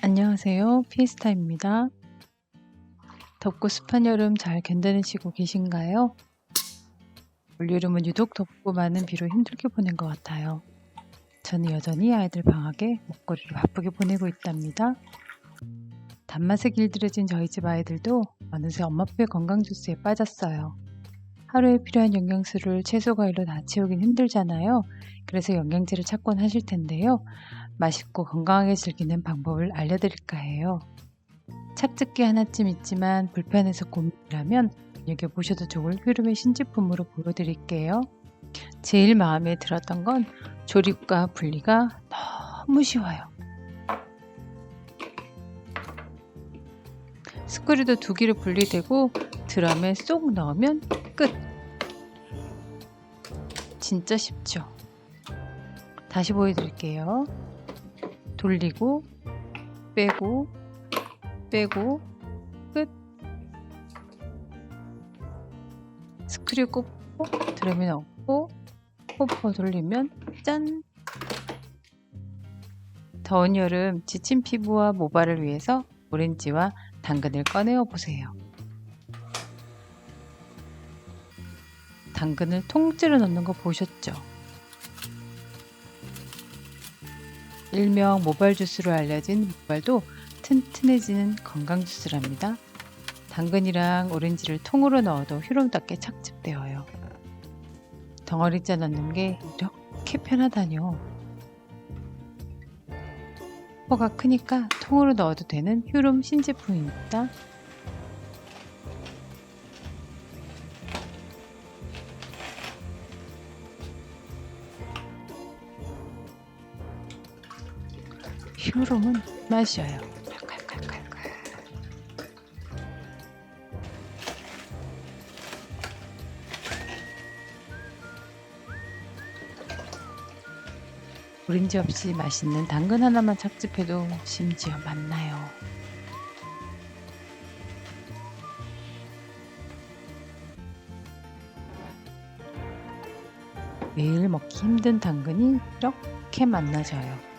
안녕하세요. 피에스타입니다. 덥고 습한 여름 잘 견뎌내시고 계신가요? 올여름은 유독 덥고 많은 비로 힘들게 보낸 것 같아요. 저는 여전히 아이들 방학에 먹거리를 바쁘게 보내고 있답니다. 단맛에 길들여진 저희 집 아이들도 어느새 엄마표의 건강 주스에 빠졌어요. 하루에 필요한 영양소를 채소 과일로 다 채우긴 힘들잖아요. 그래서 영양제를 찾곤 하실 텐데요. 맛있고 건강하게 즐기는 방법을 알려드릴까 해요. 착즙기 하나쯤 있지만 불편해서 고민이라면 여기 보셔도 좋을 흐름의 신제품으로 보여드릴게요. 제일 마음에 들었던 건 조립과 분리가 너무 쉬워요. 스크류도 두 개로 분리되고 드럼에 쏙 넣으면 끝! 진짜 쉽죠? 다시 보여드릴게요. 돌리고 빼고 빼고 끝. 스크류 꽂고 드럼에 넣고 호퍼 돌리면 짠. 더운 여름 지친 피부와 모발을 위해서 오렌지와 당근을 꺼내어 보세요. 당근을 통째로 넣는 거 보셨죠? 일명 모발 주스로 알려진 모발도 튼튼해지는 건강 주스랍니다. 당근이랑 오렌지를 통으로 넣어도 휴롬답게 착즙되어요. 덩어리째 넣는 게 이렇게 편하다뇨. 코가 크니까 통으로 넣어도 되는 휴롬 신제품입니다. 휴롬은 마셔요. 칼칼칼칼. 오렌지 없이 맛있는 당근 하나만 착즙해도 심지어 맛나요. 매일 먹기 힘든 당근이 이렇게 맛나져요.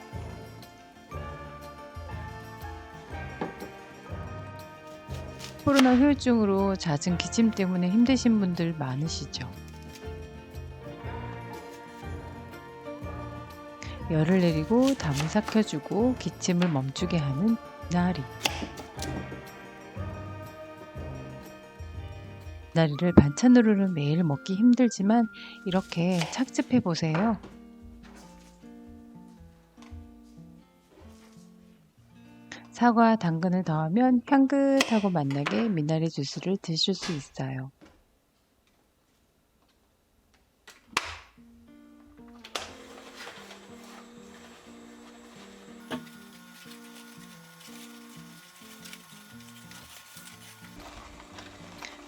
코로나 후유증으로 잦은 기침 때문에 힘드신 분들 많으시죠? 열을 내리고 담을 삭혀주고 기침을 멈추게 하는 나리. 나리를 반찬으로는 매일 먹기 힘들지만 이렇게 착즙해 보세요. 사과, 당근을 더하면 향긋하고 맛나게 미나리 주스를 드실 수 있어요.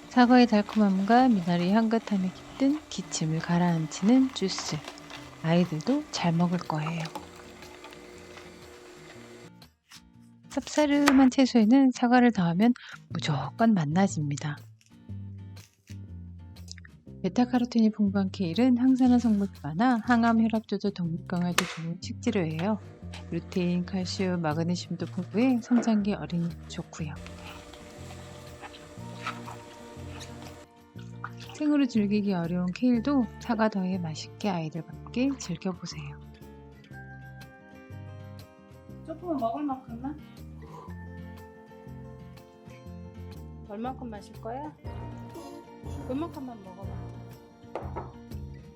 사과의 달콤함과 미나리 향긋함에 깃든 기침을 가라앉히는 주스. 아이들도 잘 먹을 거예요. 쌉싸름한 채소에는 사과를 더하면 무조건 맛나집니다. 베타카로틴이 풍부한 케일은 항산화 성분이 많아 항암, 혈압 조절, 독립 강화에도 좋은 식재료예요. 루테인, 칼슘, 마그네슘도 풍부해 성장기 어린이 좋고요. 생으로 즐기기 어려운 케일도 사과 더해 맛있게 아이들과 함께 즐겨보세요. 조금은 먹을 만큼만? 얼만큼 마실 거야? 그만큼만 먹어봐.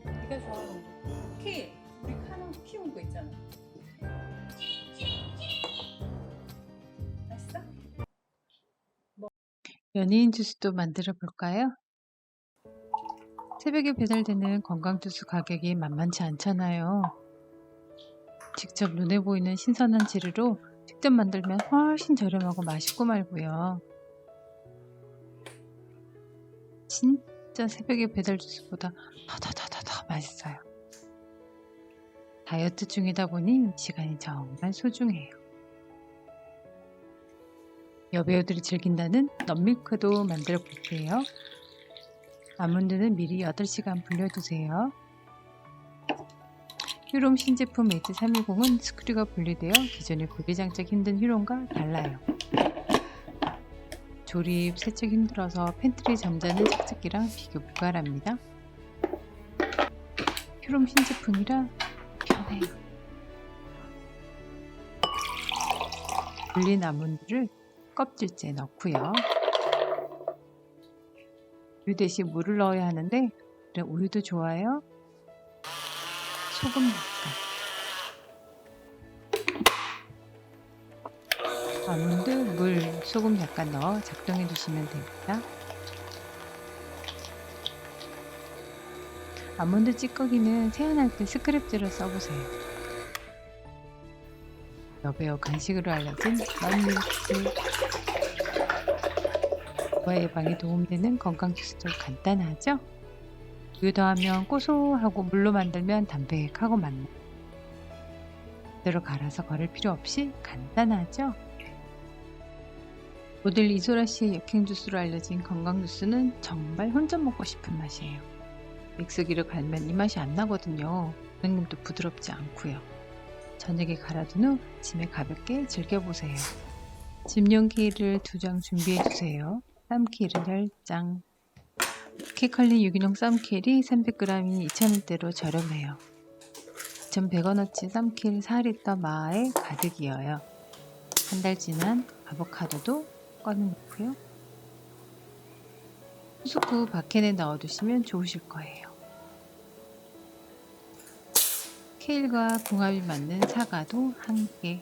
네가 좋아하는 거. 키! 우리 카는 키운 거 있잖아. 맛있어? 연예인 주스도 만들어 볼까요? 새벽에 배달되는 건강 주스 가격이 만만치 않잖아요. 직접 눈에 보이는 신선한 재료로 직접 만들면 훨씬 저렴하고 맛있고 말고요. 진짜 새벽에 배달 주스보다 더더더더 맛있어요. 다이어트 중이다 보니 시간이 정말 소중해요. 여배우들이 즐긴다는 넛밀크도 만들어 볼게요. 아몬드는 미리 8시간 불려두세요. 휴롬 신제품 H310은 스크류가 분리되어 기존의 분리장착 힘든 휴롬과 달라요. 조립, 세척 힘들어서 팬트리 잠자는 착즙기랑 비교 불가합니다. 휴롬 신제품이라 편해요. 불린 아몬드를 껍질째 넣고요. 우유 대신 물을 넣어야 하는데 우유도 좋아요. 소금 약간 아몬드, 물, 소금 약간 넣어 작동해 주시면 됩니다. 아몬드 찌꺼기는 세안할 때 스크랩제로 써보세요. 여배우 간식으로 알려진 넌밀크 부화 예방에 도움되는 건강 주스도 간단하죠? 우유 더하면 고소하고 물로 만들면 담백하고 맛나. 그대로 갈아서 거를 필요 없이 간단하죠? 모델 이소라 씨의 역행 주스로 알려진 건강 주스는 정말 혼자 먹고 싶은 맛이에요. 믹서기를 갈면 이 맛이 안 나거든요. 냉님도 부드럽지 않고요. 저녁에 갈아둔 후 아침에 가볍게 즐겨보세요. 집용 케일을 두장 준비해 주세요. 쌈 케일은 10장. 케이컬리 유기농 쌈케일이 300g이 2,000원대로 저렴해요. 2,100원어치 쌈케일 4리터 마에 가득 이어요. 한 달 지난 아보카도도 꺼내놓고요. 후스쿠 바캔에 넣어두시면 좋으실 거예요. 케일과 궁합이 맞는 사과도 한 개.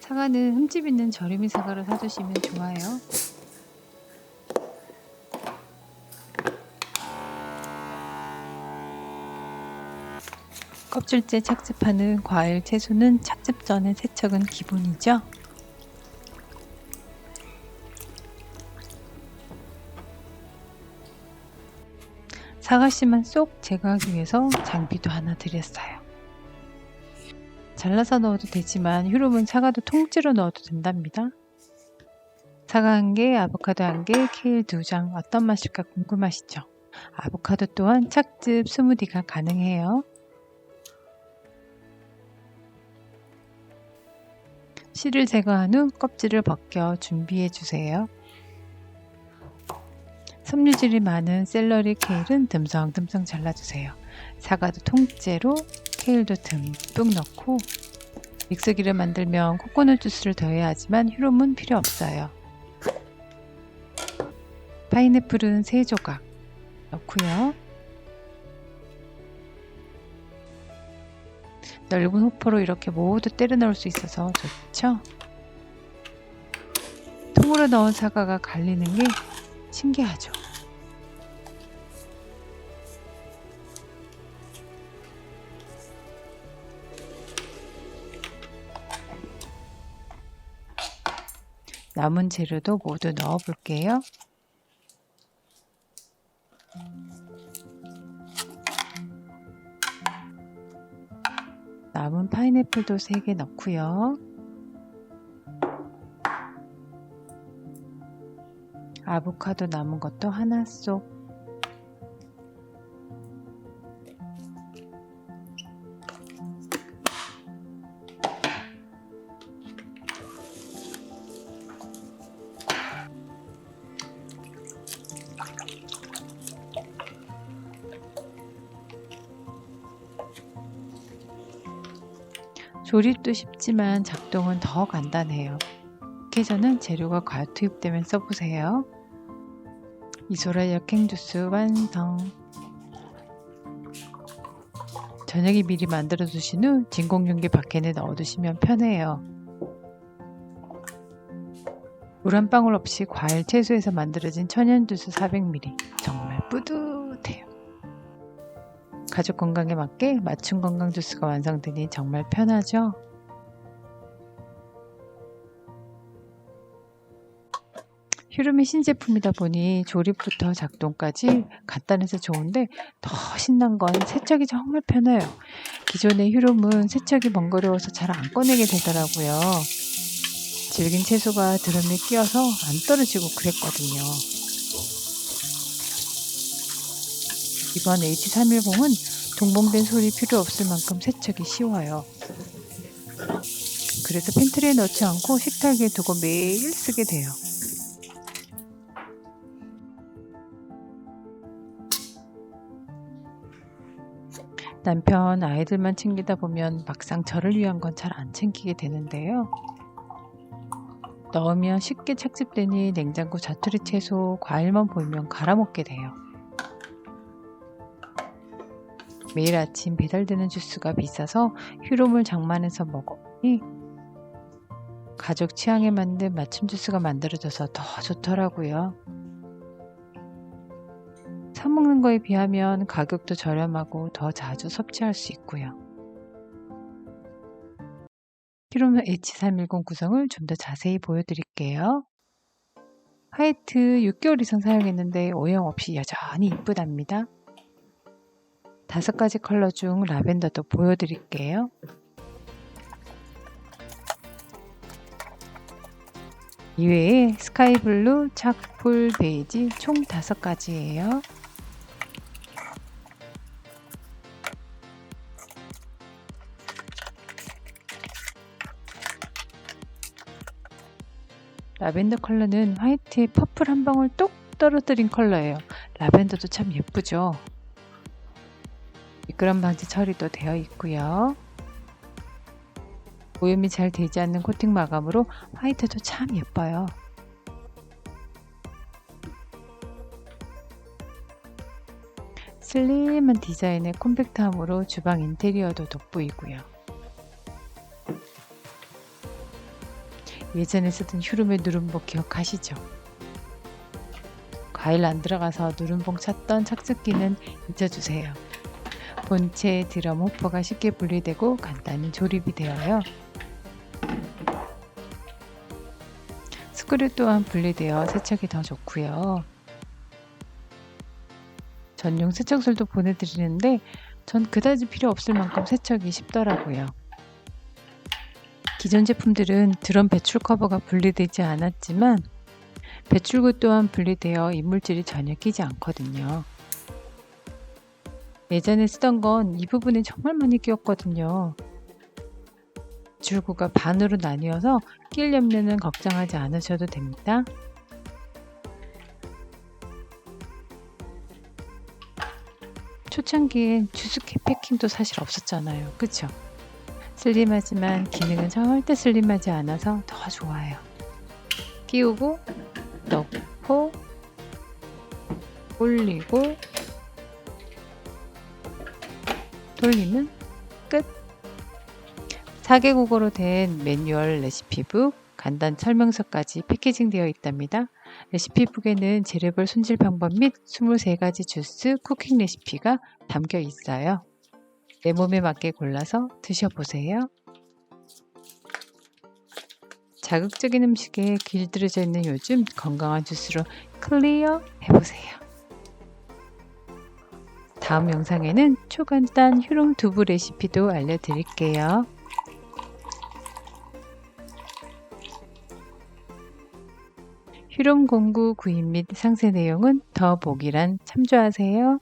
사과는 흠집 있는 저렴이 사과로 사두시면 좋아요. 껍질째 착즙하는 과일, 채소는 착즙 전에 세척은 기본이죠. 사과씨만 쏙 제거하기 위해서 장비도 하나 드렸어요. 잘라서 넣어도 되지만 휴롬은 사과도 통째로 넣어도 된답니다. 사과 한 개, 아보카도 한 개, 케일 두 장 어떤 맛일까 궁금하시죠? 아보카도 또한 착즙 스무디가 가능해요. 씨를 제거한 후 껍질을 벗겨 준비해 주세요. 섬유질이 많은 샐러리 케일은 듬성듬성 잘라주세요. 사과도 통째로, 케일도 듬뿍 넣고 믹서기를 만들면 코코넛 주스를 더해야 하지만 휴롬은 필요 없어요. 파인애플은 3조각 넣고요. 넓은 호포로 이렇게 모두 때려 넣을 수 있어서 좋죠? 통으로 넣은 사과가 갈리는 게 신기하죠? 남은 재료도 모두 넣어 볼게요. 남은 파인애플도 3개 넣고요. 아보카도 남은 것도 하나 쏙. 조립도 쉽지만 작동은 더 간단해요. 캐저는 재료가 과요 투입되면 써보세요. 이소라 역행 주스 완성. 저녁에 미리 만들어 두신 후 진공용기 바캔에 넣어 두시면 편해요. 물 한 방울 없이 과일 채소에서 만들어진 천연 주스 400ml. 정말 뿌듯해요. 가족 건강에 맞게 맞춤 건강 주스가 완성되니 정말 편하죠? 휴름의 신제품이다 보니 조립부터 작동까지 간단해서 좋은데 더 신난 건 세척이 정말 편해요. 기존의 휴름은 세척이 번거로워서 잘 안 꺼내게 되더라고요. 질긴 채소가 드럼에 끼어서 안 떨어지고 그랬거든요. 이번 H310은 동봉된 솔이 필요 없을 만큼 세척이 쉬워요. 그래서 팬트리에 넣지 않고 식탁에 두고 매일 쓰게 돼요. 남편, 아이들만 챙기다 보면 막상 저를 위한 건 잘 안 챙기게 되는데요. 넣으면 쉽게 착즙되니 냉장고 자투리 채소, 과일만 보이면 갈아먹게 돼요. 매일 아침 배달되는 주스가 비싸서 휴롬을 장만해서 먹으니 가족 취향에 맞는 맞춤 주스가 만들어져서 더 좋더라고요. 사 먹는 거에 비하면 가격도 저렴하고 더 자주 섭취할 수 있고요. 히롬 H310 구성을 좀 더 자세히 보여드릴게요. 화이트 6개월 이상 사용했는데 오염 없이 여전히 이쁘답니다. 다섯 가지 컬러 중 라벤더도 보여드릴게요. 이외에 스카이블루, 착불, 베이지 총 다섯 가지예요. 라벤더 컬러는 화이트에 퍼플 한 방울 똑 떨어뜨린 컬러예요. 라벤더도 참 예쁘죠? 미끄럼 방지 처리도 되어 있고요. 오염이 잘 되지 않는 코팅 마감으로 화이트도 참 예뻐요. 슬림한 디자인의 콤팩트함으로 주방 인테리어도 돋보이고요. 예전에 쓰던 휴름의 누름복 기억하시죠? 과일 안 들어가서 누름봉 찾던 착즙기는 잊어주세요. 본체 드럼 호퍼가 쉽게 분리되고 간단히 조립이 되어요. 스크류 또한 분리되어 세척이 더 좋고요. 전용 세척술도 보내드리는데 전 그다지 필요 없을 만큼 세척이 쉽더라고요. 기존 제품들은 드럼 배출 커버가 분리되지 않았지만 배출구 또한 분리되어 이물질이 전혀 끼지 않거든요. 예전에 쓰던 건 이 부분에 정말 많이 끼었거든요. 줄구가 반으로 나뉘어서 낄 염려는 걱정하지 않으셔도 됩니다. 초창기엔 주스케 패킹도 사실 없었잖아요. 그쵸? 슬림하지만 기능은 절대 슬림하지 않아서 더 좋아요. 끼우고 넣고 올리고 돌리면 끝. 4개국어로 된 매뉴얼 레시피북, 간단 설명서까지 패키징 되어 있답니다. 레시피북에는 재료별 손질 방법 및 23가지 주스, 쿠킹 레시피가 담겨 있어요. 내 몸에 맞게 골라서 드셔보세요. 자극적인 음식에 길들여져 있는 요즘 건강한 주스로 클리어 해보세요. 다음 영상에는 초간단 휴롬 두부 레시피도 알려드릴게요. 휴롬 공구 구입 및 상세 내용은 더 보기란 참조하세요.